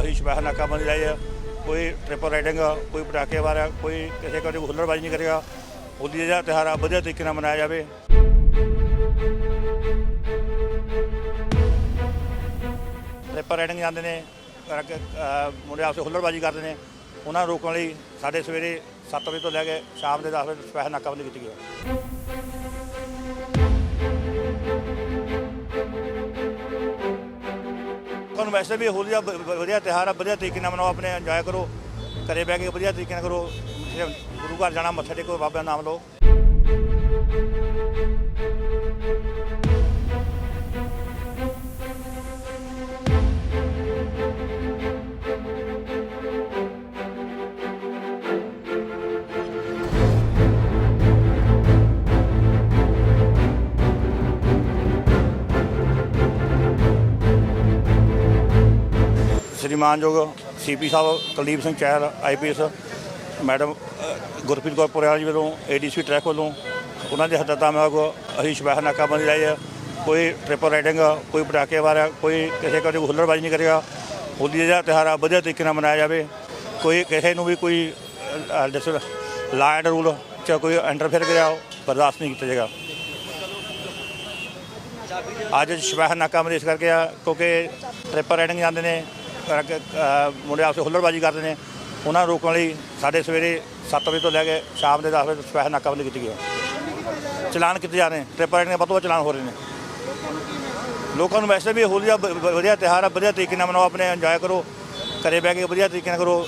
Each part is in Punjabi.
ਅਸੀਂ ਸਪੈਸ਼ਲ ਨਾਕਾਬੰਦੀ ਲਾਈ ਆ। ਕੋਈ ਟ੍ਰਿਪਲ ਰਾਈਡਿੰਗ ਕੋਈ ਪਟਾਕੇ ਵਾਰਾ ਕੋਈ ਕਿਸੇ ਕੋਈ ਹੁੱਲੜਬਾਜ਼ੀ ਨਹੀਂ ਕਰੇਗਾ। ਹੋਲੀ ਦਾ ਤਿਉਹਾਰ ਆ ਵਧੀਆ ਤਰੀਕੇ ਨਾਲ ਮਨਾਇਆ ਜਾਵੇ। ਟ੍ਰਿਪਲ ਰਾਈਡਿੰਗ ਜਾਂਦੇ ਨੇ ਕਰਕੇ, ਮੁੰਡੇ ਆਪਸੇ ਹੁੱਲੜਬਾਜ਼ੀ ਕਰਦੇ ਨੇ। ਉਹਨਾਂ ਨੂੰ ਰੋਕਣ ਲਈ ਸਾਡੇ ਸਵੇਰੇ 7 ਵਜੇ ਤੋਂ ਲੈ ਕੇ ਸ਼ਾਮ ਦੇ 10 ਵਜੇ ਸਪੈਸ਼ਲ ਨਾਕਾਬੰਦੀ ਕੀਤੀ ਗਈ ਹੈ। ਤੁਹਾਨੂੰ ਵੈਸੇ ਵੀ ਹੋਲੀ ਦਾ ਵ- ਵ- ਵਧੀਆ ਤਿਉਹਾਰ ਆ, ਵਧੀਆ ਤਰੀਕੇ ਨਾਲ ਮਨਾਓ, ਆਪਣੇ ਇੰਜੋਏ ਕਰੋ, ਘਰੇ ਬਹਿ ਕੇ ਵਧੀਆ ਤਰੀਕੇ ਨਾਲ ਕਰੋ। ਜੇ ਗੁਰੂ ਘਰ ਜਾਣਾ, ਮੱਥਾ ਟੇਕੋ ਬਾਬੇ ਦਾ ਨਾਮ ਲਓ। ਸ਼੍ਰੀਮਾਨਯੋਗ ਸੀਪੀ ਸਾਹਿਬ, ਕੁਲਦੀਪ ਸਿੰਘ ਚਹਿਲ ਆਈਪੀਐਸ ਮੈਡਮ ਗੁਰਪ੍ਰੀਤ ਕੌਰ ਪੁਰਿਆਲ ਜੀ ਵੱਲੋਂ ਏਡੀਸੀ ਟਰੈਕ ਵੱਲੋਂ, ਉਹਨਾਂ ਦੇ ਹਦਾਇਤਾਂ ਮੁਤਾਬਕ ਅਸੀਂ ਸਪੈਸ਼ਲ ਨਾਕਾਬੰਦੀ ਲਾਈ ਹੈ ਕੋਈ ਟ੍ਰਿਪਲ ਰਾਈਡਿੰਗ ਕੋਈ ਪਟਾਕੇ ਵਾਲਾ ਕੋਈ ਕਿਸੇ ਕੋਲ ਹੁੱਲੜਬਾਜ਼ੀ ਨਹੀਂ ਕਰੇਗਾ। ਹੋਲੀ ਦਾ ਤਿਉਹਾਰ ਆ, ਵਧੀਆ ਤਰੀਕੇ ਨਾਲ ਮਨਾਇਆ ਜਾਵੇ। ਕੋਈ ਕਿਸੇ ਨੂੰ ਵੀ ਕੋਈ ਜਿਸ ਲਾ ਐਂਡ ਰੂਲ ਚ ਕੋਈ ਇੰਟਰਫੇਅਰ ਕਰਿਆ ਬਰਦਾਸ਼ਤ ਨਹੀਂ ਕੀਤਾ ਜਾਏਗਾ। ਅੱਜ ਸਪੈਸ਼ਲ ਨਾਕਾਬੰਦੀ ਇਸ ਕਰਕੇ ਆ, ਕਿਉਂਕਿ ਟ੍ਰਿਪਲ ਰਾਈਡਿੰਗ ਜਾਂਦੇ ਨੇ। ਮੁੰਡੇ ਆਪਸੇ ਹੁੱਲੜਬਾਜ਼ੀ ਕਰਦੇ ਨੇ। ਉਹਨਾਂ ਨੂੰ ਰੋਕਣ ਲਈ ਸਾਡੇ ਸਵੇਰੇ 7 ਵਜੇ ਤੋਂ ਲੈ ਕੇ ਸ਼ਾਮ ਦੇ 10 ਵਜੇ ਸਪੈਸ਼ਲ ਨਾਕਾਬੰਦੀ ਕੀਤੀ ਗਈ ਹੈ। ਚਲਾਨ ਕੀਤੇ ਜਾ ਰਹੇ ਨੇ। ਟ੍ਰਿਪਲ ਰਾਈਡਿੰਗ ਦੇ ਵੱਧ ਤੋਂ ਵੱਧ ਚਲਾਨ ਹੋ ਰਹੇ ਨੇ। ਲੋਕਾਂ ਨੂੰ ਵੈਸੇ ਵੀ ਹੋਲੀ ਦਾ ਵਧੀਆ ਤਿਉਹਾਰ ਆ, ਵਧੀਆ ਤਰੀਕੇ ਨਾਲ ਮਨਾਓ, ਆਪਣੇ ਇੰਜੋਏ ਕਰੋ। ਘਰੇ ਬਹਿ ਕੇ ਵਧੀਆ ਤਰੀਕੇ ਨਾਲ ਕਰੋ।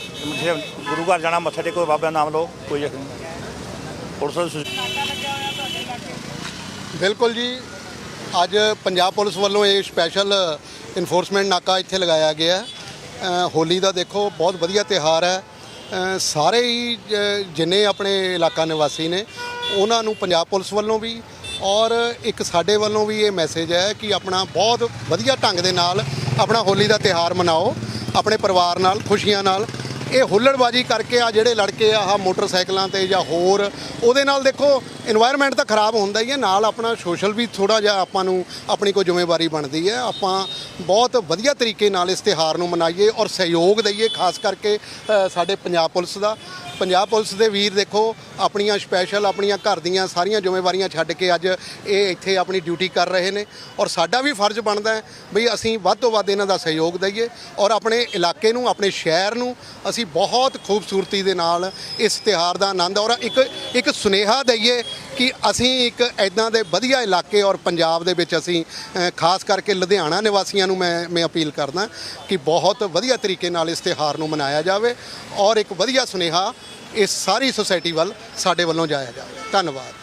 ਗੁਰੂ ਘਰ ਜਾਣਾ, ਮੱਥਾ ਟੇਕੋ ਬਾਬੇ ਦਾ ਨਾਮ ਲਓ, ਕੋਈ ਚੱਕਰ ਨਹੀਂ। ਪੁਲਿਸ ਬਿਲਕੁਲ ਜੀ। ਅੱਜ ਪੰਜਾਬ ਪੁਲਿਸ ਵੱਲੋਂ ਇਹ ਸਪੈਸ਼ਲ ਇਨਫੋਰਸਮੈਂਟ ਨਾਕਾ ਇੱਥੇ ਲਗਾਇਆ ਗਿਆ ਹੈ। ਹੋਲੀ ਦਾ ਦੇਖੋ, ਬਹੁਤ ਵਧੀਆ ਤਿਹਾਰ ਹੈ। ਸਾਰੇ ਹੀ ਜਿੰਨੇ ਆਪਣੇ ਇਲਾਕਾ ਨਿਵਾਸੀ ਨੇ, ਉਹਨਾਂ ਨੂੰ ਪੰਜਾਬ ਪੁਲਿਸ ਵੱਲੋਂ ਵੀ ਔਰ ਇੱਕ ਸਾਡੇ ਵੱਲੋਂ ਵੀ ਇਹ ਮੈਸੇਜ ਹੈ ਕਿ ਆਪਣਾ ਬਹੁਤ ਵਧੀਆ ਢੰਗ ਦੇ ਨਾਲ ਆਪਣਾ ਹੋਲੀ ਦਾ ਤਿਹਾਰ ਮਨਾਓ, ਆਪਣੇ ਪਰਿਵਾਰ ਨਾਲ, ਖੁਸ਼ੀਆਂ ਨਾਲ। ਇਹ ਹੁੱਲੜਬਾਜੀ ਕਰਕੇ ਆ ਜਿਹੜੇ ਲੜਕੇ ਆ, ਆਹ ਮੋਟਰਸਾਈਕਲਾਂ ਤੇ ਜਾਂ ਹੋਰ, ਉਹਦੇ ਨਾਲ ਦੇਖੋ এਨवायरमेंट ਤਾਂ ਖਰਾਬ ਹੁੰਦਾ ਹੀ ਹੈ, ਨਾਲ ਆਪਣਾ ਸੋਸ਼ਲ ਵੀ ਥੋੜਾ ਜਿਹਾ ਆਪਾਂ ਨੂੰ ਆਪਣੀ ਕੋਈ ਜ਼ਿੰਮੇਵਾਰੀ ਬਣਦੀ ਹੈ। ਆਪਾਂ ਬਹੁਤ ਵਧੀਆ ਤਰੀਕੇ ਨਾਲ ਇਸ ਤਿਹਾਰ ਨੂੰ ਮਨਾਈਏ ਔਰ ਸਹਿਯੋਗ ਦਈਏ, ਖਾਸ ਕਰਕੇ ਸਾਡੇ ਪੰਜਾਬ ਪੁਲਿਸ ਦਾ। ਪੰਜਾਬ ਪੁਲਿਸ ਦੇ ਵੀਰ ਦੇਖੋ, ਆਪਣੀਆਂ ਸਪੈਸ਼ਲ ਆਪਣੀਆਂ ਘਰ ਦੀਆਂ ਸਾਰੀਆਂ ਜ਼ਿੰਮੇਵਾਰੀਆਂ ਛੱਡ ਕੇ ਅੱਜ ਇਹ ਇੱਥੇ ਆਪਣੀ ਡਿਊਟੀ ਕਰ ਰਹੇ ਨੇ। ਔਰ ਸਾਡਾ ਵੀ ਫਰਜ਼ ਬਣਦਾ ਹੈ ਵੀ ਅਸੀਂ ਵੱਧ ਤੋਂ ਵੱਧ ਇਹਨਾਂ ਦਾ ਸਹਿਯੋਗ ਦਈਏ ਔਰ ਆਪਣੇ ਇਲਾਕੇ ਨੂੰ, ਆਪਣੇ ਸ਼ਹਿਰ ਨੂੰ ਅਸੀਂ ਬਹੁਤ ਖੂਬਸੂਰਤੀ ਦੇ ਨਾਲ ਇਸ ਤਿਹਾਰ ਦਾ ਆਨੰਦ ਔਰ ਇੱਕ ਇੱਕ ਸੁਨੇਹਾ ਦਈਏ ਕਿ ਅਸੀਂ ਇੱਕ ਐਦਾਂ ਦੇ ਵਧੀਆ ਇਲਾਕੇ ਔਰ ਪੰਜਾਬ ਦੇ ਵਿੱਚ ਅਸੀਂ ਖਾਸ ਕਰਕੇ ਲੁਧਿਆਣਾ ਨਿਵਾਸੀਆਂ ਨੂੰ ਮੈਂ ਮੈਂ ਅਪੀਲ ਕਰਦਾ ਕਿ ਬਹੁਤ ਵਧੀਆ ਤਰੀਕੇ ਨਾਲ ਇਸ ਤਿਉਹਾਰ ਨੂੰ ਮਨਾਇਆ ਜਾਵੇ ਔਰ ਇੱਕ ਵਧੀਆ ਸੁਨੇਹਾ ਇਸ ਸਾਰੀ ਸੁਸਾਇਟੀ ਵੱਲ ਸਾਡੇ ਵੱਲੋਂ ਜਾਇਆ ਜਾਵੇ। ਧੰਨਵਾਦ।